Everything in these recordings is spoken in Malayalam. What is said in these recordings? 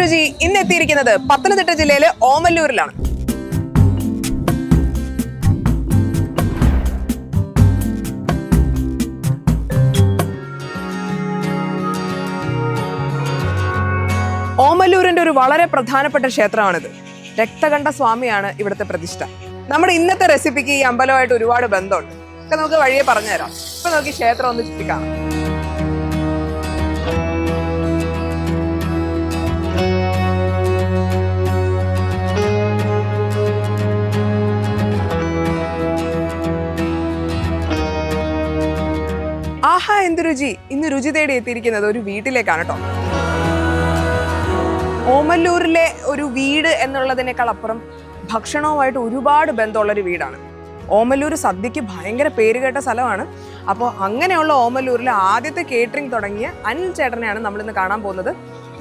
രുചി ഇന്ന് എത്തിയിരിക്കുന്നത് പത്തനംതിട്ട ജില്ലയിലെ ഓമല്ലൂരിലാണ്. ഓമല്ലൂരിന്റെ ഒരു വളരെ പ്രധാനപ്പെട്ട ക്ഷേത്രമാണിത്. രക്തകണ്ഠ സ്വാമിയാണ് ഇവിടുത്തെ പ്രതിഷ്ഠ. നമ്മുടെ ഇന്നത്തെ റെസിപ്പിക്ക് ഈ അമ്പലമായിട്ട് ഒരുപാട് ബന്ധമുണ്ട്. ഒക്കെ നമുക്ക് വഴിയെ പറഞ്ഞുതരാം. ഇപ്പൊ നമുക്ക് ക്ഷേത്രം ഒന്ന് ചുറ്റിക്കാണാം. ആഹാ എന്ത് രുചി. ഇന്ന് രുചി തേടി എത്തിയിരിക്കുന്നത് ഒരു വീട്ടിലേക്കാണ് കേട്ടോ ഓമല്ലൂരിലെ ഒരു വീട് എന്നുള്ളതിനേക്കാൾ അപ്പുറം ഭക്ഷണവുമായിട്ട് ഒരുപാട് ബന്ധമുള്ള ഒരു വീടാണ്. ഓമല്ലൂർ സദ്യക്ക് ഭയങ്കര പേര് കേട്ട സ്ഥലമാണ്. അപ്പോൾ അങ്ങനെയുള്ള ഓമല്ലൂരിലെ ആദ്യത്തെ കേറ്ററിംഗ് തുടങ്ങിയ അനിൽ ചേട്ടനെയാണ് നമ്മളിന്ന് കാണാൻ പോകുന്നത്.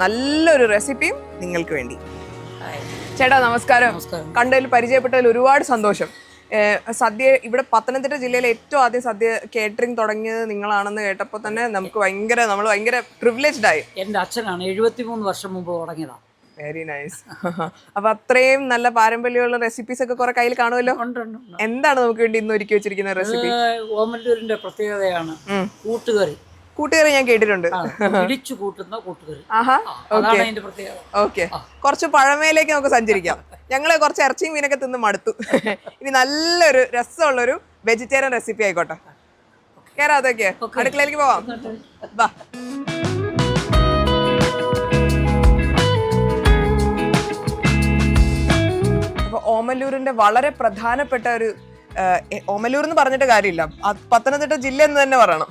നല്ലൊരു റെസിപ്പിയും നിങ്ങൾക്ക് വേണ്ടി. ചേട്ടാ നമസ്കാരം. കണ്ടതിൽ പരിചയപ്പെട്ടതിൽ ഒരുപാട് സന്തോഷം. സദ്യ ഇവിടെ പത്തനംതിട്ട ജില്ലയിൽ ഏറ്റവും ആദ്യം സദ്യ കേറ്ററിംഗ് തുടങ്ങിയത് നിങ്ങളാണെന്ന് കേട്ടപ്പോൾ തന്നെ നമുക്ക് ഭയങ്കര നമ്മൾ ഭയങ്കര പ്രിവിലേജ്ഡ് ആയി. എന്റെ അച്ഛനാണ് എഴുപത്തി മൂന്ന് വർഷം മുമ്പ് തുടങ്ങിയതാണ് വെരി നൈസ് അപ്പൊ അത്രയും നല്ല പാരമ്പര്യമുള്ള റെസിപ്പീസ് ഒക്കെ കുറെ കയ്യിൽ കാണുമല്ലോ. എന്താണ് നമുക്ക് വേണ്ടി ഇന്ന് ഒരുക്കി വെച്ചിരിക്കുന്ന റെസിപ്പി ഓമല്ലൂരിന്റെ പ്രത്യേകതയാണ്. കൂട്ടുകറി. കൂട്ടുകറി ഞാൻ കേട്ടിട്ടുണ്ട്. ഇടിച്ചു കൂട്ടുന്ന കൂട്ടുകറി ആഹാ ഓക്കെ. കുറച്ച് പഴമയിലേക്ക് നമുക്ക് സഞ്ചരിക്കാം. ഞങ്ങൾ കുറച്ച് ഇറച്ചിയും മീനൊക്കെ തിന്ന് മടുത്തു. ഇനി നല്ലൊരു രസമുള്ളൊരു വെജിറ്റേറിയൻ റെസിപ്പി ആയിക്കോട്ടെ. കേറാതൊക്കെ അടുക്കളയിലേക്ക് പോവാം. വാ. അപ്പൊ ഓമല്ലൂരിന്റെ വളരെ പ്രധാനപ്പെട്ട ഒരു ഓമല്ലൂർ എന്ന് പറഞ്ഞിട്ട് കാര്യമില്ല. പത്തനംതിട്ട ജില്ല എന്ന് തന്നെ പറയണം.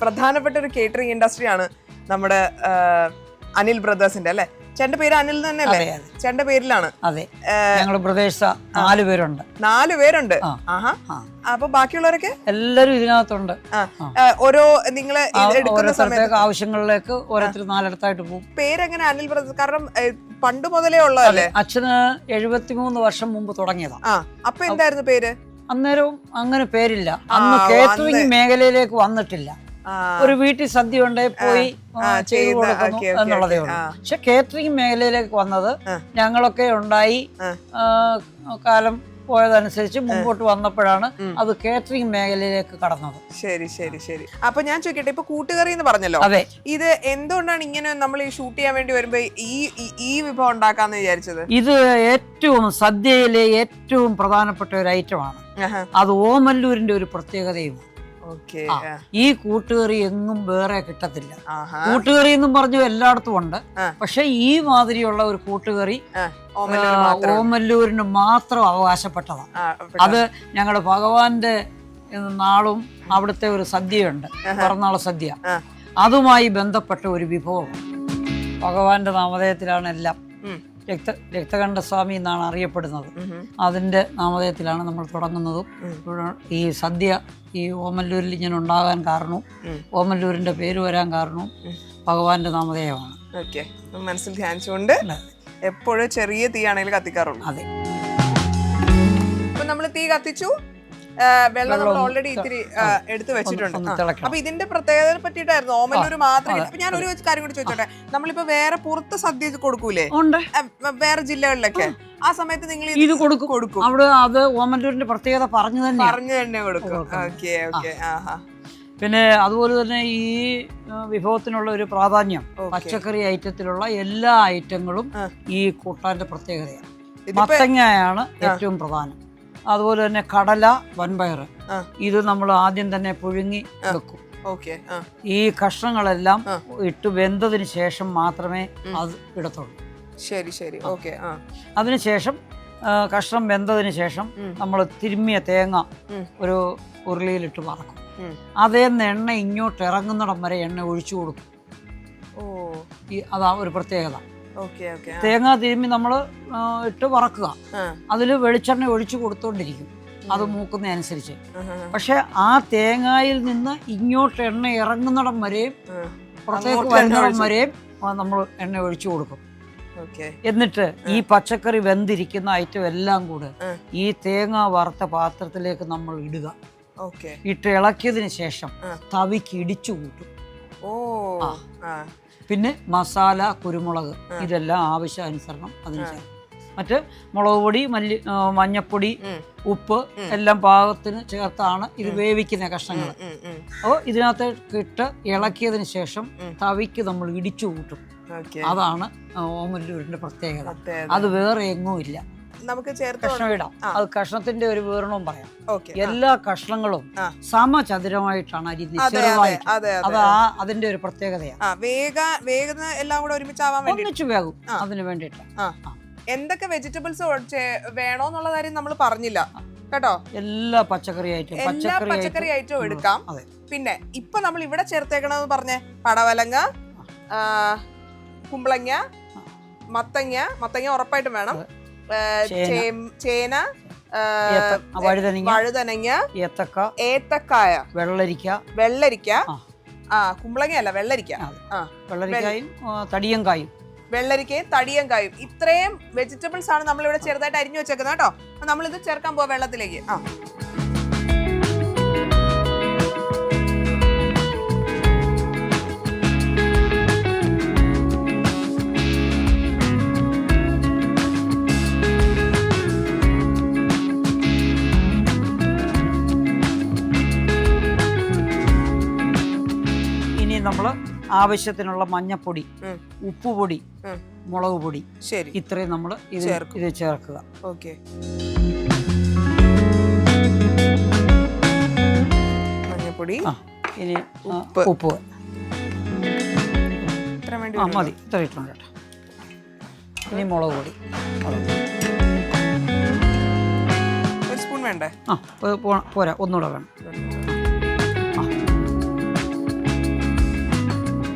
പ്രധാനപ്പെട്ട ഒരു കേറ്ററിംഗ് ഇൻഡസ്ട്രിയാണ് നമ്മുടെ അനിൽ ബ്രദേഴ്സിന്റെ അല്ലെ? ചേട്ടന്റെ പേര് അനിൽ തന്നെയല്ലേ? അല്ലേ. ചേട്ടന്റെ പേരിലാണ്. അതെ. ഞങ്ങൾ പ്രദേശ നാല് പേരുണ്ട്. നാല് പേരുണ്ട്? ആഹാ. അപ്പൊ ബാക്കിയുള്ളവരൊക്കെ? എല്ലാരും ഇതിനകത്തുണ്ട്. ഓരോ നിങ്ങൾ എടുക്കുന്ന സമയത്ത് ആവശ്യങ്ങളിലേക്ക് ഓരോരുത്തർ നാലിടത്തായിട്ട് പോകും. പേരെങ്ങനെ അനിൽ ബ്രദേഴ്സ്? കാരണം പണ്ട് മുതലേ ഉള്ളതല്ലേ? അച്ഛന് എഴുപത്തിമൂന്ന് വർഷം മുമ്പ് തുടങ്ങിയതാണ് അപ്പൊ എന്തായിരുന്നു പേര്? അന്നേരവും അങ്ങനെ പേരില്ല. അന്ന് കേറ്ററിംഗ് മേഖലയിലേക്ക് വന്നിട്ടില്ല. ഒരു വീട്ടിൽ സദ്യ ഉണ്ടേ പോയി ചെയ്തു കൊടുക്കുന്നു എന്നുള്ളതേ ഉള്ളൂ. പക്ഷെ കേറ്ററിംഗ് മേഖലയിലേക്ക് വന്നത് ഞങ്ങളൊക്കെ ഉണ്ടായി. കാലം പോയതനുസരിച്ച് മുമ്പോട്ട് വന്നപ്പോഴാണ് അത് കേറ്ററിംഗ് മേഖലയിലേക്ക് കടന്നത്. ശരി ശരി ശരി. അപ്പൊ ഞാൻ ചോദിക്കട്ടെ ഇപ്പൊ കൂട്ടുകറി എന്ന് പറഞ്ഞല്ലോ അതെ. ഇത് എന്തുകൊണ്ടാണ് ഇങ്ങനെ നമ്മൾ ഈ ഷൂട്ട് ചെയ്യാൻ വേണ്ടി വരുമ്പോ ഈ ഈ- വിഭവം ഉണ്ടാക്കാന്ന് വിചാരിച്ചത്? ഇത് ഏറ്റവും സദ്യയിലെ ഏറ്റവും പ്രധാനപ്പെട്ട ഒരു ഐറ്റമാണ് അത് ഓമല്ലൂരിന്റെ ഒരു പ്രത്യേകതയും ഓക്കെ ആ. ഈ കൂട്ടുകറി എങ്ങും വേറെ കിട്ടത്തില്ല. ആഹാ. കൂട്ടുകറി എന്നും പറഞ്ഞു എല്ലായിടത്തും ഉണ്ട്. ആ. പക്ഷെ ഈ മാതിരിയുള്ള ഒരു കൂട്ടുകറി ആ, ഓമല്ലൂര് ആ, മാത്രം. ഓമല്ലൂരിന് മാത്രം അവകാശപ്പെട്ടതാണ്. ആ, അത് ഞങ്ങളുടെ ഭഗവാന്റെ ഏഹ്, നാളും അവിടുത്തെ ഒരു സദ്യയുണ്ട്. പിറന്നാൾ സദ്യ. ആ. അതുമായി ബന്ധപ്പെട്ട ഒരു വിഭവമാണ് ഭഗവാന്റെ നാമധേയത്തിലാണ് എല്ലാം. ഉം. രക്ത രക്തകണ്ഠസ്വാമി എന്നാണ് അറിയപ്പെടുന്നത്. അതിന്റെ അതിന്റെ നാമധേയത്തിലാണ് നമ്മൾ തുടങ്ങുന്നതും. ഈ സദ്യ ഈ ഓമല്ലൂരിൽ ഇങ്ങനെ ഉണ്ടാകാൻ കാരണവും. ഓമല്ലൂരിന്റെ പേര് വരാൻ കാരണവും. ഭഗവാന്റെ നാമധേയമാണ്. ഓക്കെ. മനസ്സിൽ ധ്യാനിച്ചുകൊണ്ട് എപ്പോഴും ചെറിയ തീയാണെങ്കിൽ കത്തിക്കാറുള്ളൂ. അതെ. നമ്മൾ തീ കത്തിച്ചു. വെള്ളം നമ്മൾ ഓൾറെഡി ഇത്തിരി എടുത്തു വെച്ചിട്ടുണ്ട്. അപ്പൊ ഇതിന്റെ പ്രത്യേകതയെ പറ്റിയിട്ടായിരുന്നു. ഓമല്ലൂർ മാത്രം. അപ്പൊ ഞാൻ ഒരു കാര്യം കൂടി ചോദിച്ചോട്ടെ? നമ്മളിപ്പോ വേറെ പുറത്ത് സദ്യ കൊടുക്കൂലേ? വേറെ ജില്ലകളിലൊക്കെ? ആ. സമയത്ത് നിങ്ങൾ ഇത് കൊടുക്കും. കൊടുക്കും. അവിടെ അത് ഓമല്ലൂരിന്റെ പ്രത്യേകത പറഞ്ഞു തന്നെ പറഞ്ഞു തന്നെ കൊടുക്കും. Okay okay. ആഹാ പിന്നെ അതുപോലെ തന്നെ ഈ വിഭവത്തിനുള്ള ഒരു പ്രാധാന്യം പച്ചക്കറി ഐറ്റത്തിലുള്ള എല്ലാ ഐറ്റങ്ങളും ഈ കൂട്ടാന്റെ പ്രത്യേകതയാണ്. മത്തങ്ങയാണ് ഏറ്റവും പ്രധാനം. അതുപോലെ തന്നെ കടല വൻപയർ ഇത് നമ്മൾ ആദ്യം തന്നെ പുഴുങ്ങി വെക്കും ഈ കഷ്ണങ്ങളെല്ലാം. ഇട്ട് വെന്തതിന് ശേഷം മാത്രമേ അത് ഇടത്തുള്ളൂ. ശരി ശരി. ഓക്കെ അതിനുശേഷം കഷ്ണം വെന്തതിന് ശേഷം നമ്മൾ തിരുമ്മിയ തേങ്ങ ഒരു ഉരുളിയിലിട്ട് വറക്കും. അതേ അതേന്ന് എണ്ണ ഇങ്ങോട്ട് ഇറങ്ങുന്നിടം വരെ എണ്ണ ഒഴിച്ചു കൊടുക്കും. ഓ. അതാ ഒരു പ്രത്യേകത. തേങ്ങ തിരുമ്മി നമ്മൾ ഇട്ട് വറക്കുക. അതിൽ വെളിച്ചെണ്ണ ഒഴിച്ചു കൊടുത്തോണ്ടിരിക്കും. അത് മൂക്കുന്നതനുസരിച്ച് അനുസരിച്ച് പക്ഷെ ആ തേങ്ങയിൽ നിന്ന് ഇങ്ങോട്ട് എണ്ണ ഇറങ്ങുന്നിടം വരെയും പുറത്തേക്ക് വരുന്നിടം വരെയും നമ്മൾ എണ്ണ ഒഴിച്ചു കൊടുക്കും. എന്നിട്ട് ഈ പച്ചക്കറി വെന്തിരിക്കുന്ന ഐറ്റം എല്ലാം കൂടെ ഈ തേങ്ങ വറുത്ത പാത്രത്തിലേക്ക് നമ്മൾ ഇടുക. ഇട്ട് ഇളക്കിയതിന് ശേഷം. തവിക്ക് ഇടിച്ചു കൂട്ടും. ഓ. പിന്നെ മസാല കുരുമുളക് ഇതെല്ലാം ആവശ്യാനുസരണം അതിന് ചേർക്കും മറ്റ് മുളക് പൊടി മല്ലി മഞ്ഞപ്പൊടി ഉപ്പ് എല്ലാം പാകത്തിന് ചേർത്താണ് ഇത് വേവിക്കുന്ന കഷ്ണങ്ങൾ. അപ്പോൾ ഇതിനകത്ത് ഇട്ട് ഇളക്കിയതിന് ശേഷം തവിക്ക് നമ്മൾ ഇടിച്ചു കൂട്ടും. അതാണ് ഓമല്ലൂരിന്റെ പ്രത്യേകത. അത് വേറെ എങ്ങും ഇല്ല. നമുക്ക് ചേർത്ത് ഇടാം. അത് കഷ്ണത്തിന്റെ ഒരു വിവരണവും പറയാം. എല്ലാ കഷ്ണങ്ങളും. സമചതുരമായിട്ടാണ് അരിഞ്ഞ് അതെ ആ അതിന്റെ ഒരു പ്രത്യേകതയാണ്. വേഗ എല്ലാം കൂടെ ഒരുമിച്ച് വേണ്ടി. ഒന്നിച്ചു വേഗം. അതിന് വേണ്ടിട്ട് എന്തൊക്കെ വെജിറ്റബിൾസ് വേണോന്നുള്ള കാര്യം നമ്മൾ പറഞ്ഞില്ല. കേട്ടോ? എല്ലാ പച്ചക്കറി ഐറ്റം എല്ലാ പച്ചക്കറി ആയിട്ടും ഐറ്റവും എടുക്കാം. പിന്നെ ഇപ്പൊ നമ്മൾ ഇവിടെ ചേർത്തേക്കണെന്ന് പറഞ്ഞ പടവലങ്ങ കുമ്പളങ്ങ മത്തങ്ങ മത്തങ്ങ ഉറപ്പായിട്ടും വേണം. ചേന. വഴുതനങ്ങ. വഴുതനങ്ങ ഏത്തക്ക ഏത്തക്കായ. വെള്ളരിക്ക. വെള്ളരിക്ക. ആ. കുമ്പളങ്ങയല്ല കുമ്പളങ്ങ അല്ല വെള്ളരിക്ക വെള്ളരിക്കായും തടിയങ്കായും. വെള്ളരിക്കയും തടിയങ്കായും. ഇത്രയും വെജിറ്റബിൾസ് ആണ് നമ്മൾ ഇവിടെ ചെറുതായിട്ട് അരിഞ്ഞു വെച്ചേക്കുന്നത് കേട്ടോ. അപ്പൊ നമ്മൾ ഇത് ചേർക്കാൻ പോവാ വെള്ളത്തിലേക്ക്. ആ. ആവശ്യത്തിനുള്ള മഞ്ഞപ്പൊടി. ഉപ്പുപൊടി. മുളക് പൊടി ശരി. ഇത്രയും നമ്മൾ ഇത് ഇത് ചേർക്കുക. ഓക്കെ. മഞ്ഞപ്പൊടി ഇനി ഉപ്പ്. ഉപ്പ്. ആ മതി. ഇത്ര ഇട്ടുണ്ട് കേട്ടോ. ഇനി മുളക് പൊടി. ഒരു സ്പൂൺ വേണ്ടേ? ആ പോരാ. ഒന്നുകൂടെ വേണം.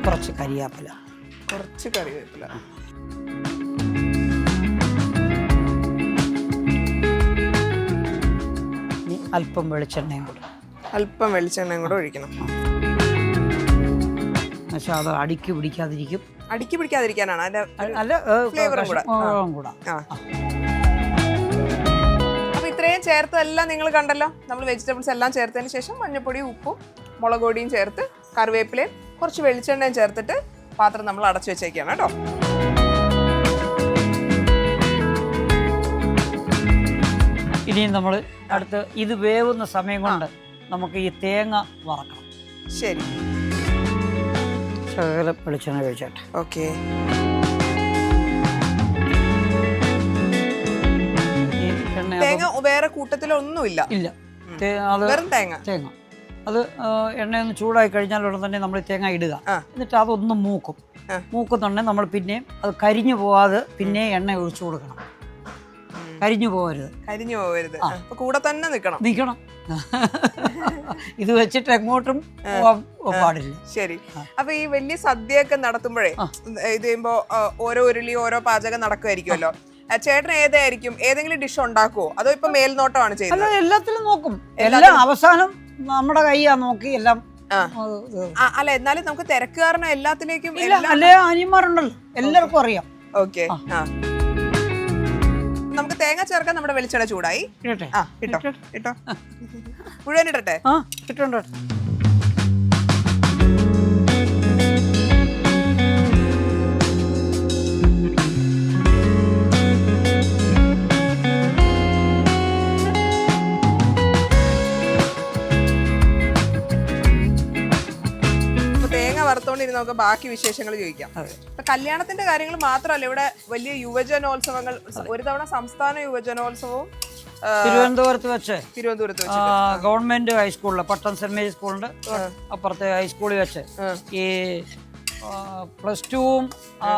കുറച്ച് കരിയാപ്പില. കുറച്ച് കറിവേപ്പില ഇനി അല്പം വെളിച്ചെണ്ണയും കൂടെ. അല്പം വെളിച്ചെണ്ണയും കൂടെ ഒഴിക്കണം. പക്ഷെ അത് അടിക്ക് പിടിക്കാതിരിക്കും. അടുക്കി പിടിക്കാതിരിക്കാനാണ്. അതിന്റെ അല്ല ഉം കൂടെ. കഷ്ണം കൂടെ. ആ. അപ്പൊ ഇത്രയും ചേർത്തതെല്ലാം നിങ്ങൾ കണ്ടല്ലോ. നമ്മൾ വെജിറ്റബിൾസ് എല്ലാം ചേർത്തതിന് ശേഷം മഞ്ഞപ്പൊടിയും ഉപ്പും മുളക് പൊടിയും ചേർത്ത് കറിവേപ്പിലയും കുറച്ച് വെളിച്ചെണ്ണയും ചേർത്തിട്ട് പാത്രം നമ്മൾ അടച്ചു വെച്ചേക്കാണ് കേട്ടോ. ഇനിയും നമ്മൾ അടുത്ത് ഇത് വേവുന്ന സമയം കൊണ്ട് നമുക്ക് ഈ തേങ്ങ വറക്കണം. ശരി. ശകലം വെളിച്ചെണ്ണ കഴിച്ചോട്ടെ ഓക്കെ. തേങ്ങ വേറെ കൂട്ടത്തിലൊന്നുമില്ല. ഇല്ല. വെറും തേങ്ങ. തേങ്ങ. അത് എണ്ണയൊന്ന് ചൂടായി കഴിഞ്ഞാൽ ഉടൻ തന്നെ നമ്മൾ തേങ്ങ ഇടുക. എന്നിട്ട് അതൊന്ന് മൂക്കും. മൂക്കുന്നുണ്ടെങ്കിൽ നമ്മൾ പിന്നെയും അത് കരിഞ്ഞു പോവാതെ പിന്നെ എണ്ണ ഒഴിച്ചു കൊടുക്കണം. കരിഞ്ഞു പോകരുത് കരിഞ്ഞു പോകരുത് കൂടെ തന്നെ നിൽക്കണം നിൽക്കണം ഇത് വെച്ചിട്ട് എങ്ങോട്ടും പാടില്ല. ശരി. അപ്പൊ ഈ വലിയ സദ്യയൊക്കെ നടത്തുമ്പോഴേ. ഇത് ചെയ്യുമ്പോ ഓരോ ഉരുളി ഓരോ പാചകം നടക്കുമായിരിക്കുമല്ലോ. ചേട്ടൻ ഏതായിരിക്കും? ഏതെങ്കിലും ഡിഷ് ഉണ്ടാക്കുവോ? അതോ ഇപ്പൊ മേൽനോട്ടമാണ് ചെയ്യുന്നത്? എല്ലാത്തിലും നോക്കും. എല്ലാം അവസാനം നമ്മുടെ കൈയാ നോക്കി എല്ലാം ആ. അല്ല എന്നാലും നമുക്ക് തിരക്ക് കാരണം എല്ലാത്തിലേക്കും ഇല്ല അല്ലേ അനിയന്മാരുണ്ടല്ലോ. എല്ലാവർക്കും അറിയാം. ഓക്കെ. ആ. ആ. നമുക്ക് തേങ്ങ ചേർക്കാൻ നമ്മുടെ വെളിച്ചെണ്ണ ചൂടായി. കിട്ടോ ആ ഇട്ടോ. ഇട്ടോ. മുഴുവൻ ഇടട്ടെ? ആ വറുത്തോണ്ടിരുന്ന് നമുക്ക് ബാക്കി വിശേഷങ്ങൾ ചോദിക്കാം. ഇപ്പൊ കല്യാണത്തിന്റെ കാര്യങ്ങൾ മാത്രമല്ല ഇവിടെ വലിയ യുവജനോത്സവങ്ങൾ ഒരു തവണ സംസ്ഥാന യുവജനോത്സവവും തിരുവനന്തപുരത്ത് വെച്ച്. തിരുവനന്തപുരത്ത് ഗവൺമെന്റ് ഹൈസ്കൂളിൽ പട്ടം സെന്റ് മേരി സ്കൂളിന്റെ അപ്പുറത്തെ ഹൈസ്കൂളിൽ വെച്ച്. ഈ പ്ലസ് ടുവും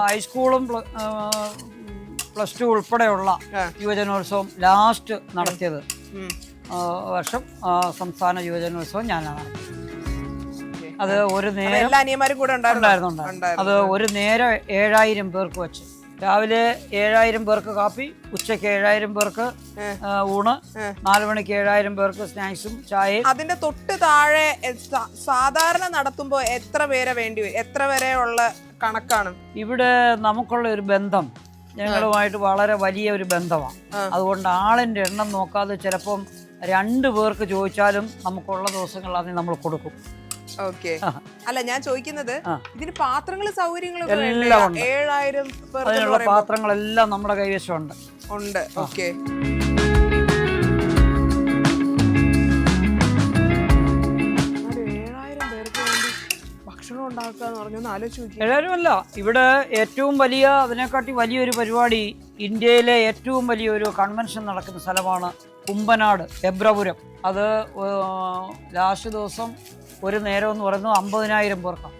ഹൈസ്കൂളും പ്ലസ് ടു ഉൾപ്പെടെയുള്ള യുവജനോത്സവം ലാസ്റ്റ് നടത്തിയത്. വർഷം സംസ്ഥാന യുവജനോത്സവം ഞാനാണ് നടത്തിയത്. അത് ഒരു നേരം എല്ലാ അനിയന്മാരും കൂടെ ഉണ്ടായിരുന്നു. അത് ഒരു നേരം ഏഴായിരം പേർക്ക് വെച്ച്. രാവിലെ ഏഴായിരം പേർക്ക് കാപ്പി ഉച്ചയ്ക്ക് ഏഴായിരം പേർക്ക് ഊണ്. നാല് മണിക്ക് ഏഴായിരം പേർക്ക് സ്നാക്സും ചായയും. അതിന്റെ തൊട്ട് താഴെ സാധാരണ നടത്തുമ്പോ എത്ര പേരെ വേണ്ടി വരും എത്ര വരെ ഉള്ള കണക്കാണ്? ഇവിടെ നമുക്കുള്ള ഒരു ബന്ധം ഞങ്ങളുമായിട്ട് വളരെ വലിയ ഒരു ബന്ധമാണ് അതുകൊണ്ട് ആളിന്റെ എണ്ണം നോക്കാതെ ചിലപ്പം രണ്ട് പേർക്ക് ചോദിച്ചാലും നമുക്കുള്ള ദിവസങ്ങളിൽ അതിന് നമ്മൾ കൊടുക്കും. ഓക്കെ. അല്ല ഞാൻ ചോദിക്കുന്നത് ഇതിന് പാത്രങ്ങൾ സൗകര്യങ്ങളും എല്ലാം ഉണ്ട്. ഏഴായിരം പേർക്ക് അതിനുള്ള പാത്രങ്ങളെല്ലാം നമ്മുടെ കൈവശമുണ്ട്. ഉണ്ട്. ഓക്കെ. ഏഴായിരം പേർക്ക് വേണ്ടി ഭക്ഷണം ഉണ്ടാക്കുക എന്ന് പറഞ്ഞൊന്ന് ആലോചിച്ച് നോക്കി ഏതായാലുമല്ല ഇവിടെ ഏറ്റവും വലിയ അതിനെക്കാട്ടി വലിയൊരു പരിപാടി ഇന്ത്യയിലെ ഏറ്റവും വലിയൊരു കൺവെൻഷൻ നടക്കുന്ന സ്ഥലമാണ് കുമ്പനാട് എബ്രപുരം. അത് ലാസ്റ്റ് ദിവസം ഒരു നേരം എന്ന് പറയുന്നത് അമ്പതിനായിരം പേർക്കാണ്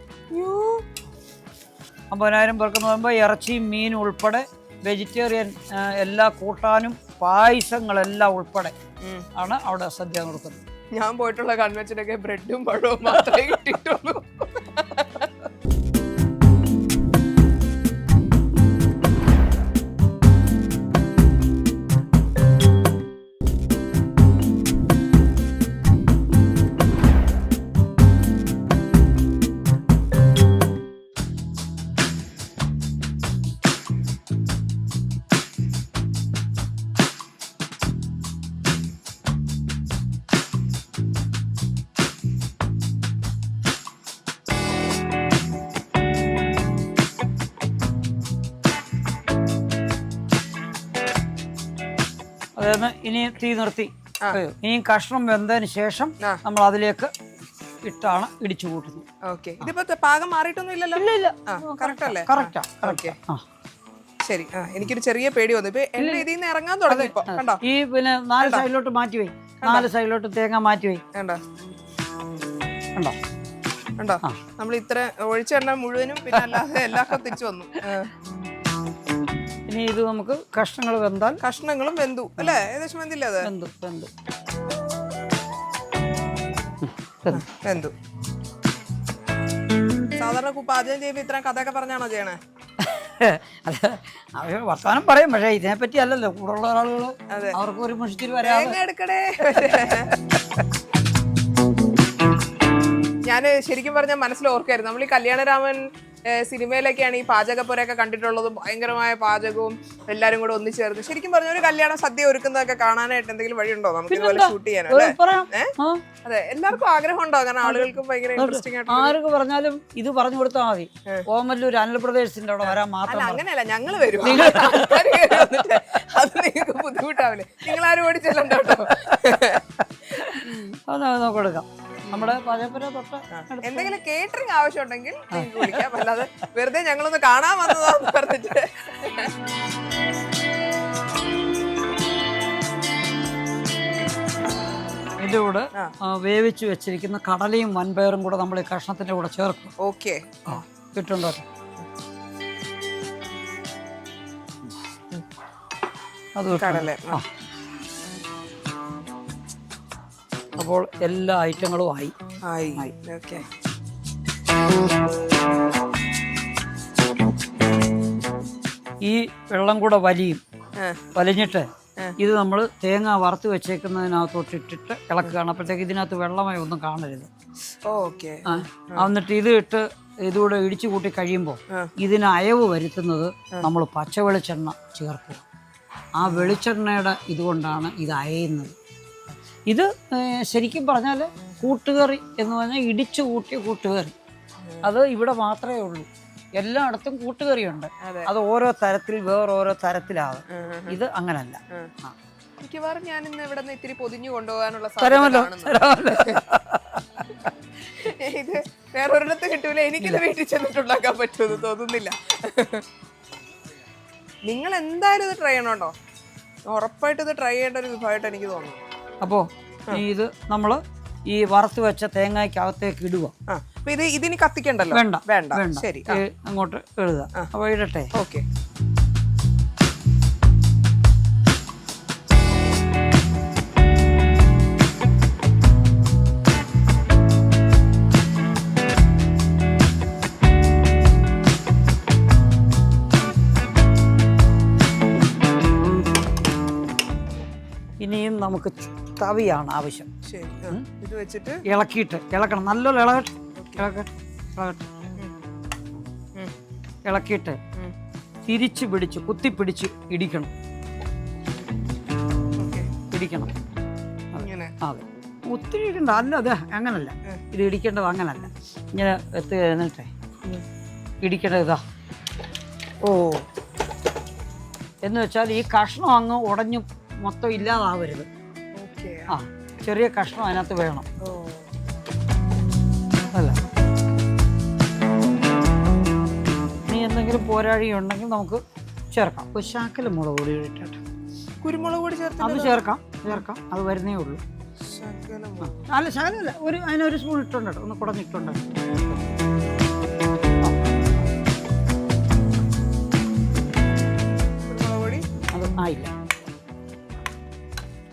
അമ്പതിനായിരം പേർക്ക് എന്ന് പറയുമ്പോൾ ഇറച്ചിയും മീനും ഉൾപ്പെടെ വെജിറ്റേറിയൻ എല്ലാ കൂട്ടാനും പായസങ്ങളെല്ലാം ഉൾപ്പെടെ ആണ് അവിടെ സദ്യ നടക്കുന്നത്. ഞാൻ പോയിട്ടുള്ള കൺവെൻഷനൊക്കെ ബ്രെഡും പഴവും മാത്രമേ കിട്ടിയിട്ടുള്ളൂ. അതായത് ഇനി തീ നിർത്തി. ഇനിയും കഷ്ണം വെന്തതിന് ശേഷം നമ്മൾ അതിലേക്ക് ഇട്ടാണ് ഇടിച്ചു കൂട്ടുന്നത്. ഓക്കെ. ഇതിപ്പോ പാകം മാറിയിട്ടൊന്നും ഇല്ലല്ലോ? ഇല്ല ഇല്ല. കറക്റ്റ് അല്ലേ കറക്റ്റാ ഓക്കെ. ശരി. എനിക്കൊരു ചെറിയ പേടി വന്നു. ഇപ്പൊ എണ്ണ ഇതിൽ നിന്ന് ഇറങ്ങാൻ തുടങ്ങി ഇപ്പൊ. കണ്ടോ? ഈ പിന്നെ നാല് സൈഡിലോട്ട് മാറ്റി വൈ നാല് സൈഡിലോട്ട് തേങ്ങ മാറ്റി വൈ കണ്ടോ? കണ്ടോ? കണ്ടോ? നമ്മൾ ഇത്ര ഒഴിച്ചെണ്ണ മുഴുവനും പിന്നെ അല്ലാതെ എല്ലാം തിരിച്ചു വന്നു. ഇനി ഇത് നമുക്ക് കഷ്ണങ്ങൾ വെന്താൽ കഷ്ണങ്ങളും വെന്തു. അല്ലേ? ഏകദേശം വെന്തില്ല അത്? വെന്തു വെന്തു. വെന്തു. സാധാരണ പാചകം ചെയ്യുമ്പോൾ ഇത്ര കഥയൊക്കെ പറഞ്ഞാണോ ചെയ്യണേ? അല്ല അവർ വർത്തമാനം പറയും പക്ഷേ ഇതിനെപ്പറ്റി അല്ലല്ലോ. കൂടുള്ള ആളുകൾ അതെ. അവർക്ക് ഒരു മുഷിച്ചിൽ വരാതെ. തേങ്ങ എടുക്കടേ. ഞാൻ ശരിക്കും പറഞ്ഞാൽ മനസ്സിൽ ഓർക്കായിരുന്നു. നമ്മൾ ഈ കല്യാണരാമൻ സിനിമയിലൊക്കെയാണ് ഈ പാചകപ്പുരയൊക്കെ കണ്ടിട്ടുള്ളതും ഭയങ്കരമായ പാചകവും എല്ലാരും കൂടെ ഒന്നിച്ചേർന്ന് ശരിക്കും പറഞ്ഞ ഒരു കല്യാണം സദ്യ ഒരുക്കുന്നതൊക്കെ കാണാനായിട്ട് എന്തെങ്കിലും വഴിയുണ്ടോ? നമുക്ക് ഇതുപോലെ ഷൂട്ട് ചെയ്യാനോ അല്ലേ പറയാം ഏ? ആ. അതെ എല്ലാവർക്കും ആഗ്രഹം ഉണ്ടോ കാരണം ആളുകൾക്കും ഭയങ്കര ഇൻട്രസ്റ്റിംഗ് ആയിട്ട് ആർക്ക് പറഞ്ഞാലും ഇത് പറഞ്ഞു കൊടുത്താൽ മതി. ഓമല്ലൂർ അനിൽ പ്രദേശിന്റെ അവിടെ വരാൻ മാത്രം. അങ്ങനെയല്ല ഞങ്ങൾ വരും. അത് നിങ്ങൾക്ക് ബുദ്ധിമുട്ടാവില്ലേ? നിങ്ങൾ ആരും ഓടിച്ചല്ലോ അത് നമുക്ക് കൊടുക്കാം നമ്മുടെ തൊട്ട് എന്തെങ്കിലും കേറ്ററിംഗ് ആവശ്യം ഉണ്ടെങ്കിൽ നിങ്ങൾക്ക് വിളിക്കാം. അല്ലാതെ വെറുതെ ഞങ്ങളൊന്ന് കാണാൻ വന്നതാന്ന് പറഞ്ഞിട്ട്. ഇതിന്റെ കൂടെ വേവിച്ച് വെച്ചിരിക്കുന്ന കടലയും വൻപയറും കൂടെ നമ്മൾ ഈ കഷ്ണത്തിന്റെ കൂടെ ചേർക്കും. ഓക്കെ. കിട്ടുണ്ടോ? അത് കടല. ആ. അപ്പോൾ എല്ലാ ഐറ്റങ്ങളും ആയി. ആയി. ഓക്കെ. ഈ വെള്ളം കൂടെ വലിയും. വലിഞ്ഞിട്ട് ഇത് നമ്മൾ തേങ്ങ വറുത്ത് വെച്ചേക്കുന്നതിനകത്തോട്ട് ഇട്ടിട്ട് ഇളക്കുകയാണ്. അപ്പോഴത്തേക്ക് ഇതിനകത്ത് വെള്ളമായി ഒന്നും കാണരുത്. ഓക്കെ. എന്നിട്ട് ഇത് ഇട്ട് ഇതുകൂടെ ഇടിച്ചു കൂട്ടി കഴിയുമ്പോൾ. ഇതിന് അയവ് വരുത്തുന്നത് നമ്മൾ പച്ച വെളിച്ചെണ്ണ ചേർക്കുക. ആ വെളിച്ചെണ്ണയുടെ ഇതുകൊണ്ടാണ് ഇത് അയയുന്നത്. ഇത് ശരിക്കും പറഞ്ഞാൽ കൂട്ടുകറി എന്ന് പറഞ്ഞാൽ ഇടിച്ചു കൂട്ടിയ കൂട്ടുകറി. അത് ഇവിടെ മാത്രമേ ഉള്ളൂ. എല്ലായിടത്തും കൂട്ടുകറിയുണ്ട്. ഉണ്ട് അത് ഓരോ തരത്തിൽ വേറോരോ തരത്തിലാവും. ഇത് അങ്ങനല്ല. മിക്കവാറും ഞാൻ ഇന്ന് ഇവിടെ നിന്ന് ഇത്തിരി പൊതിഞ്ഞു കൊണ്ടുപോകാനുള്ള ഇത് വേറൊരിടത്ത് കിട്ടൂല. എനിക്കിത് വീട്ടിൽ ചെന്നിട്ടുണ്ടാക്കാൻ പറ്റുമെന്ന് തോന്നുന്നില്ല. നിങ്ങൾ എന്തായാലും ഇത് ട്രൈ ചെയ്യണോട്ടോ? ഉറപ്പായിട്ട് ഇത് ട്രൈ ചെയ്യേണ്ട ഒരു വിഭവമായിട്ട് എനിക്ക് തോന്നുന്നു. അപ്പോൾ ഇത് നമ്മൾ ഈ വറുത്ത് വെച്ച തേങ്ങയ്ക്കകത്തേക്ക് ഇടുക. അപ്പൊ ഇത് ഇതിന് കത്തിക്കണ്ടല്ലോ? വേണ്ട. വേണ്ട. വേണ്ട. ശരി. അങ്ങോട്ട് എഴുതുക അപ്പോൾ ഇടട്ടെ. ഓക്കെ. ഇനിയും നമുക്ക് തവിയാണ് ആവശ്യം. ശരി. ഇത് വെച്ചിട്ട്? ഇളക്കിയിട്ട് ഇളക്കണം. നല്ലോണം ഇളകട്ടെ. ഇളകട്ടെ. ഇളക്കിയിട്ട്. തിരിച്ച് പിടിച്ച് ഇടിക്കണം. ഓക്കെ. ഇടിക്കണം. ഇങ്ങനെ. അതെ. ഒത്തിരി ഇടണ്ട. അല്ല അത് അങ്ങനല്ല. ഇത് ഇടിക്കേണ്ടത് അങ്ങനല്ല. ഇങ്ങനെ എത്തി എന്നിട്ടേ ഇടിക്കേണ്ടത് ഇതാ. ഓ. എന്ന് വെച്ചാൽ ഈ കഷ്ണം അങ്ങ് ഉടഞ്ഞു മൊത്തം ഇല്ലാതാവരുത്. ആ ചെറിയ കഷ്ണം അതിനകത്ത് വേണം. ഓ അല്ല. ഇനി എന്തെങ്കിലും പോരാഴി ഉണ്ടെങ്കിൽ നമുക്ക് ചേർക്കാം. ഒരു ശാക്കല മുളക് പൊടി ഇട്ടിട്ട് കുരുമുളക് പൊടി അത് ചേർക്കാം ചേർക്കാം. അത് വരുന്നേ ഉള്ളൂ. അല്ല ശകലമല്ല ഒരു അതിനൊരു സ്പൂൺ ഇട്ടുണ്ടോ ഒന്ന് കുടഞ്ഞിട്ടുണ്ട്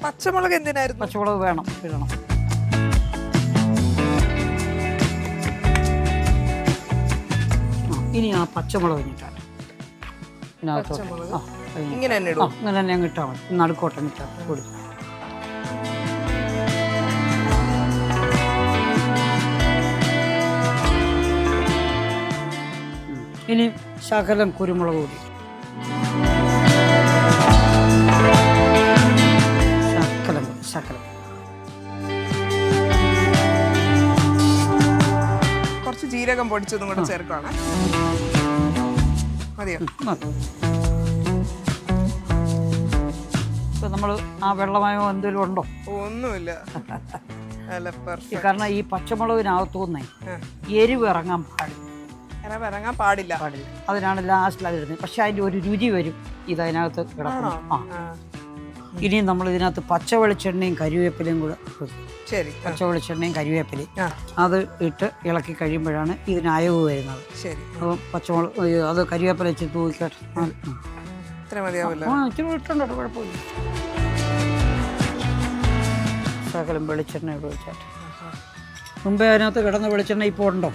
പച്ചമുളക് എന്തിനായിരുന്നു? പച്ചമുളക് വേണം ഇടണം. ഇനി ആ പച്ചമുളക് ഇട്ടാട്ടെ ഇതിനകത്തോട്ട്. പച്ചമുളക്? ആ കഴിഞ്ഞു. ഇങ്ങനെ തന്നെ ആ ഇടും ഇങ്ങനെ തന്നെ അങ്ങ് ഇട്ടാൽ മതി. നടുക്കോട്ടം ഇട്ടാൽ കൊടുത്തു ഇനി ശകലം കുരുമുളക് പൊടി. ജീരകം പൊടിച്ചതും കൂടെ ചേർക്കുകയാണ് മതിയോ? നമ്മൾ ആ വെള്ളമയോ എന്തെങ്കിലും ഉണ്ടോ? ഒന്നുമില്ല. കാരണം ഈ പച്ചമുളകിനകത്തുനിന്നേ എരിവ് ഇറങ്ങാൻ പാടില്ല. ഇറങ്ങാൻ പാടില്ല. പാടില്ല. അതിനാണ് ലാസ്റ്റിൽ അത് ഇടുന്നത് പക്ഷെ അതിന്റെ ഒരു രുചി വരും. ഇത് അതിനകത്ത് കിടക്കണം ആ. ആ, ഇനിയും നമ്മൾ ഇതിനകത്ത് പച്ച വെളിച്ചെണ്ണയും കരിവേപ്പിലയും കൂടെ ശരി പച്ച വെളിച്ചെണ്ണയും കരിവേപ്പിലയും അത് ഇട്ട് ഇളക്കി കഴിയുമ്പോഴാണ് ഇതിന് അയവ് വരുന്നത്. ശരി. അപ്പം പച്ചമുളക് അത് കരിവേപ്പില വെച്ച് തൂക്കിയിട്ട് ഇത്ര മതിയാവില്ല. ആ ഇച്ചിരി ഇട്ടുണ്ട് കേട്ടോ, കുഴപ്പമില്ല. ശകലം വെളിച്ചെണ്ണ ഇവിടെ വെച്ചാട്ട് മുമ്പേ അതിനകത്ത് കിടന്ന വെളിച്ചെണ്ണ ഇപ്പോൾ ഉണ്ടോ?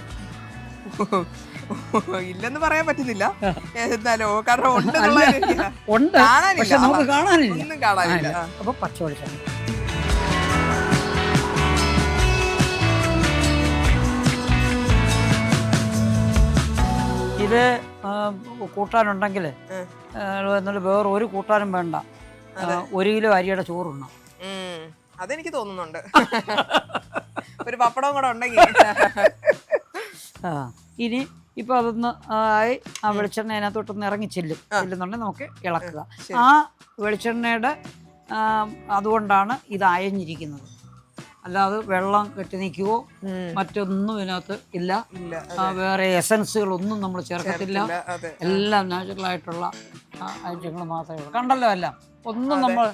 ഇല്ലെന്ന് പറയാൻ പറ്റുന്നില്ല. എന്നാലോ കാരണം ഉണ്ട്. ഉണ്ട് പക്ഷെ നമുക്ക് കാണാനില്ല. ഒന്നും കാണാനില്ല. അപ്പൊ പച്ച വെളിച്ചെണ്ണ ഇത് കൂട്ടാനുണ്ടെങ്കിൽ എന്നിട്ട് വേറെ ഒരു കൂട്ടാനും വേണ്ട. ഒരു കിലോ അരിയുടെ ചോറുണ്ണാം. അതെനിക്ക് തോന്നുന്നുണ്ട്. ഒരു പപ്പടവും കൂടെ ഉണ്ടെങ്കിൽ. ആ ഇനി ഇപ്പൊ അതൊന്ന് ആയി. ആ വെളിച്ചെണ്ണ അതിനകത്തോട്ടൊന്ന് ഇറങ്ങി ചെല്ലും. ചെല്ലുന്നുണ്ടെങ്കിൽ നമുക്ക് ഇളക്കുക. ആ വെളിച്ചെണ്ണയുടെ അതുകൊണ്ടാണ് ഇത് അയഞ്ഞിരിക്കുന്നത്. അല്ലാതെ വെള്ളം കെട്ടി നിൽക്കുവോ? മറ്റൊന്നും ഇതിനകത്ത് ഇല്ല. വേറെ എസൻസുകളൊന്നും നമ്മൾ ചേർക്കത്തില്ല. എല്ലാം നാച്ചുറൽ ആയിട്ടുള്ള ഐറ്റങ്ങൾ മാത്രമേ ഉള്ളൂ. കണ്ടല്ലോ എല്ലാം. ഒന്നും നമ്മൾ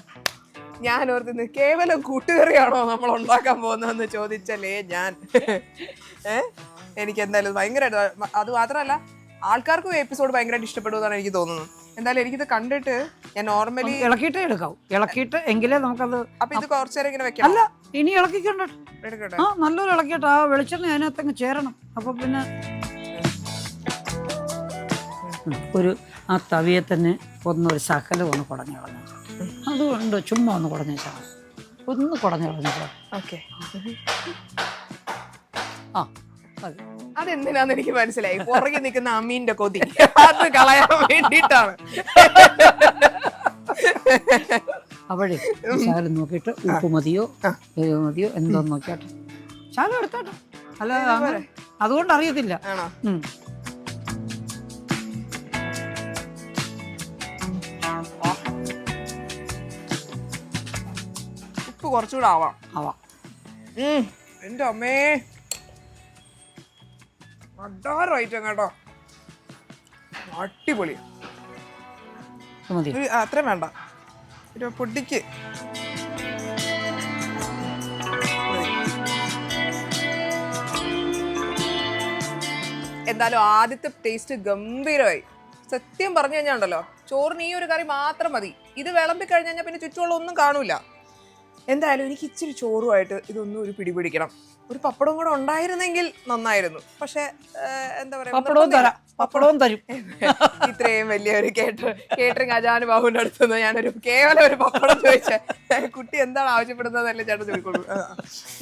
ഞാൻ ഓർത്തുന്നു കേവലം കൂട്ടുകറിയാണോ നമ്മൾ ഉണ്ടാക്കാൻ പോകുന്നതെന്ന് ചോദിച്ചല്ലേ ഞാൻ. ഏ? എനിക്ക് എന്തായാലും ഭയങ്കരമായിട്ട് അത് മാത്രമല്ല ആൾക്കാർക്കും എപ്പിസോഡ് ഭയങ്കരമായിട്ട് ഇഷ്ടപ്പെടുമെന്നാണ് എനിക്ക് തോന്നുന്നത്. എന്തായാലും എനിക്കിത് കണ്ടിട്ട് ഞാൻ നോർമലി ഇളക്കിട്ട് എടുക്കാം. ഇളക്കിയിട്ട് എങ്കിലേ നമുക്കത് അപ്പൊ ഇത് കുറച്ചു നേരം ഇങ്ങനെ വെക്കാം അല്ല ഇനി ഇളക്കിക്കണ്ടോ. ആ നല്ലൊരു ഇളക്കിയിട്ട് ആ വെളിച്ചെണ്ണ അതിനകത്തങ്ങ് ചേരണം. അപ്പൊ പിന്നെ ഒരു ആ തവിയെ തന്നെ ഒരു ശകലം ഒന്ന് കുടഞ്ഞു കളഞ്ഞു. അതുകൊണ്ട് ചുമ്മാ ഒന്ന് കുടഞ്ഞു ഒന്ന് കുടഞ്ഞു കളഞ്ഞു ഓക്കെ. ആ. അതെന്തിനാന്ന് എനിക്ക് മനസ്സിലായി. പുറകെ നിൽക്കുന്ന അമ്മീന്റെ കൊതി. അത് കളയാൻ വേണ്ടിട്ടാണ് അപ്പോഴേ ശകലം നോക്കിയിട്ട് ഉപ്പ് മതിയോ? എരിവ് മതിയോ? എന്തോ നോക്കിയാട്ടെ. ശകലം എടുത്തോട്ടെ. അല്ല അങ്ങനെ അതുകൊണ്ട് അറിയത്തില്ല. ആണോ? ഉം. ഉപ്പ് കുറച്ചുകൂടെ ആവാം. ആവാം. ഉം, എന്റെ അമ്മേ. അഡാറ് ഐറ്റം കേട്ടോ അടിപൊളി അത്രയും വേണ്ട. ഒരു പൊടിക്ക്. എന്തായാലും ആദ്യത്തെ ടേസ്റ്റ് ഗംഭീരമായി. സത്യം പറഞ്ഞു കഴിഞ്ഞാൽ ഉണ്ടല്ലോ ചോറിന് ഈ ഒരു കറി മാത്രം മതി. ഇത് വിളമ്പി കഴിഞ്ഞു കഴിഞ്ഞാൽ പിന്നെ ചുറ്റുമുള്ള ഒന്നും കാണൂല. എന്തായാലും എനിക്ക് ഇച്ചിരി ചോറുമായിട്ട് ഇതൊന്നും ഒരു പിടിപിടിക്കണം. ഒരു പപ്പടം കൂടെ ഉണ്ടായിരുന്നെങ്കിൽ നന്നായിരുന്നു. പക്ഷെ എന്താ പറയാ പപ്പടവും തരാം. പപ്പടവും തരും. ഇത്രയും വലിയ ഒരു കേറ്റർ കേറ്ററിംഗ് അജാന് ബാബുവിന്റെ അടുത്തുനിന്ന് ഞാനൊരു കേവലം ഒരു പപ്പടം ചോദിച്ച കുട്ടി എന്താണ് ആവശ്യപ്പെടുന്നതല്ലേ ചേട്ടൻ ചോദിക്കുള്ളൂ.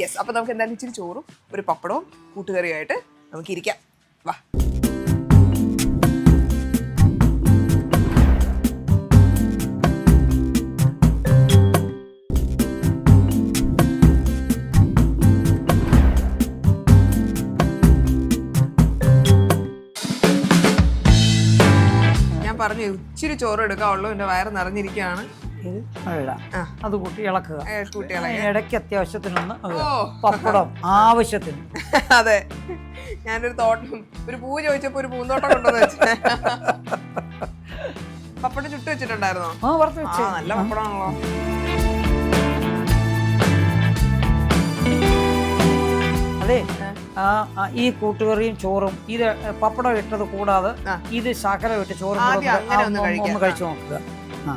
യെസ് അപ്പൊ നമുക്ക് എന്തായാലും ഇച്ചിരി ചോറും ഒരു പപ്പടവും കൂട്ടുകറിയായിട്ട് നമുക്ക് ഇരിക്കാം. വാ. ഇച്ചിരി ചോറ് എടുക്കാവുള്ളൂ എന്റെ വയറ് നിറഞ്ഞിരിക്കുകയാണ്. ഇത്. അത് കൂട്ടി ഇളക്കുക. ഇടയ്ക്ക് അത്യാവശ്യത്തിനൊന്ന് അത് പപ്പടം ആവശ്യത്തിന്. അതെ. ഞാനൊരു തോട്ടം ഒരു പൂ ചോദിച്ചപ്പോ ഒരു പൂന്തോട്ടം കൊണ്ടുവന്ന് വെച്ചേ. പപ്പടം ചുട്ട് വെച്ചിട്ടുണ്ടായിരുന്നോ? ആ നല്ല പപ്പടമാണല്ലോ. അതെ. ഈ കൂട്ടുകറിയും ചോറും ഇത് പപ്പടം ഇട്ടത് കൂടാതെ ഇത് ശകലം ഇട്ട് ചോറും ഒന്ന് കഴിച്ചു നോക്കുക.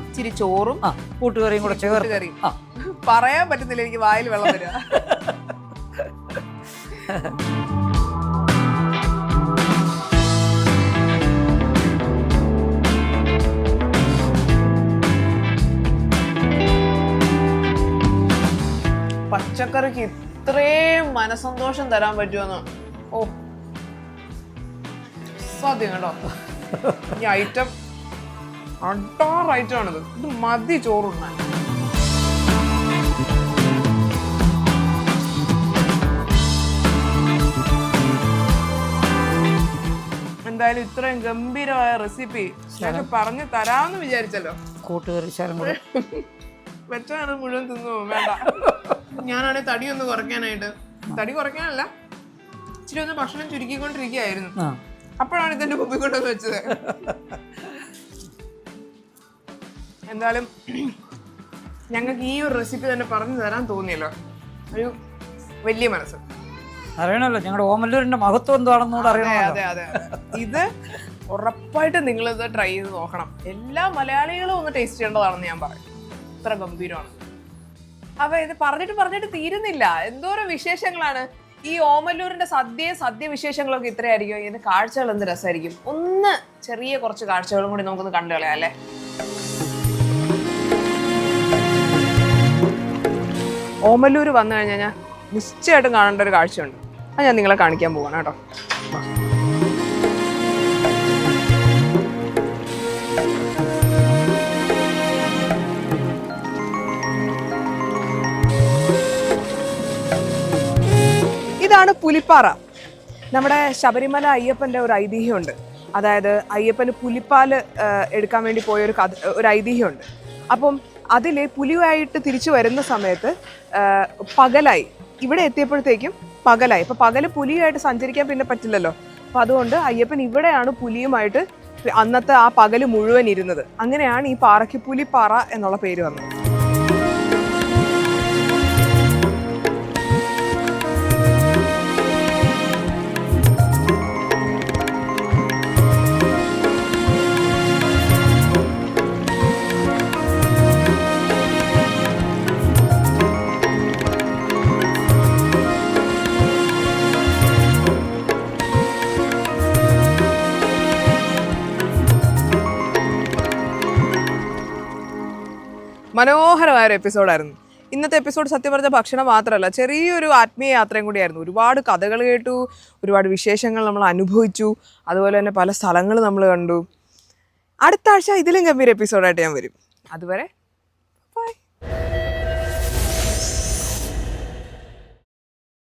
ഇച്ചിരി ചോറും കൂട്ടുകറിയും കൂടെ ചേർത്ത്. പറയാൻ പറ്റുന്നില്ല എനിക്ക് വായിൽ വെള്ളം വരിക. പച്ചക്കറിക്ക് ഇത്രയും മനസന്തോഷം തരാൻ പറ്റുമെന്ന്. ഓ. സത്യം കേട്ടോ. ഈ ഐറ്റം അഡാർ ഐറ്റം ആണിത്. ഇത് മതി ചോറുണ്ണാൻ എന്തായാലും ഇത്രയും ഗംഭീരമായ റെസിപ്പി ഞാൻ പറഞ്ഞു തരാന്ന് വിചാരിച്ചല്ലോ. കൂട്ടുകറി വെച്ചാണ് മുഴുവൻ തിന്നു വേണ്ട. ഞാനാണെങ്കിൽ തടിയൊന്ന് കുറയ്ക്കാനായിട്ട്. തടി കുറയ്ക്കാനല്ല. ഇച്ചിരി ഒന്ന് ഭക്ഷണം ചുരുക്കിക്കൊണ്ടിരിക്കുകയായിരുന്നു. അപ്പോഴാണ് ഇതെന്റെ മുമ്പിൽ കൊണ്ടുവന്ന് വെച്ചത്. എന്തായാലും ഞങ്ങൾക്ക് ഈ ഒരു റെസിപ്പി തന്നെ പറഞ്ഞു തരാൻ തോന്നിയല്ലോ. ഒരു വലിയ മനസ്സ്. അറിയണല്ലോ ഞങ്ങളുടെ ഓമല്ലൂരിന്റെ മഹത്വം എന്താണെന്ന് കൂടെ അതെ അതെ. ഇത് ഉറപ്പായിട്ട് നിങ്ങളിത് ട്രൈ ചെയ്ത് നോക്കണം. എല്ലാ മലയാളികളും ഒന്ന് ടേസ്റ്റ് ചെയ്യേണ്ടതാണെന്ന് ഞാൻ പറയും. ഇത്ര ഗംഭീരമാണ്. അപ്പൊ ഇത് പറഞ്ഞിട്ട് പറഞ്ഞിട്ട് തീരുന്നില്ല. എന്തോരം വിശേഷങ്ങളാണ്. ഈ ഓമല്ലൂരിന്റെ സദ്യയും സദ്യ വിശേഷങ്ങളൊക്കെ ഇത്രയായിരിക്കും. ഇതിന്റെ കാഴ്ചകൾ എന്ത് രസമായിരിക്കും? ഒന്ന് ചെറിയ കുറച്ച് കാഴ്ചകളും കൂടി നമുക്കൊന്ന് കണ്ടു കളയാം അല്ലേ? ഓമല്ലൂർ വന്നു കഴിഞ്ഞാൽ നിശ്ചയമായിട്ടും കാണേണ്ട ഒരു കാഴ്ചയുണ്ട്. അത് ഞാൻ നിങ്ങളെ കാണിക്കാൻ പോവാണ് കേട്ടോ. ഇതാണ് പുലിപ്പാറ. നമ്മുടെ ശബരിമല അയ്യപ്പന്റെ ഒരു ഐതിഹ്യമുണ്ട്. അതായത് അയ്യപ്പന് പുലിപ്പാൽ എടുക്കാൻ വേണ്ടി പോയ ഒരു കഥ ഒരു ഐതിഹ്യമുണ്ട്. അപ്പം അതിൽ പുലിയായിട്ട് തിരിച്ചു വരുന്ന സമയത്ത് പകലായി. ഇവിടെ എത്തിയപ്പോഴത്തേക്കും പകലായി. ഇപ്പം പകൽ പുലിയായിട്ട് സഞ്ചരിക്കാൻ പിന്നെ പറ്റില്ലല്ലോ. അപ്പം അതുകൊണ്ട് അയ്യപ്പൻ ഇവിടെയാണ് പുലിയുമായിട്ട് അന്നത്തെ ആ പകൽ മുഴുവൻ ഇരുന്നത്. അങ്ങനെയാണ് ഈ പാറയ്ക്ക് പുലിപ്പാറ എന്നുള്ള പേര് വന്നത്. മനോഹരമായ ഒരു എപ്പിസോഡായിരുന്നു. ഇന്നത്തെ എപ്പിസോഡ് സത്യം പറഞ്ഞ ഭക്ഷണം മാത്രമല്ല ചെറിയൊരു ആത്മീയ യാത്രയും കൂടിയായിരുന്നു. ഒരുപാട് കഥകൾ കേട്ടു ഒരുപാട് വിശേഷങ്ങൾ നമ്മൾ അനുഭവിച്ചു അതുപോലെ തന്നെ പല സ്ഥലങ്ങൾ നമ്മൾ കണ്ടു. അടുത്ത ആഴ്ച ഇതിലും ഗംഭീര എപ്പിസോഡായിട്ട് ഞാൻ വരും. അതുവരെ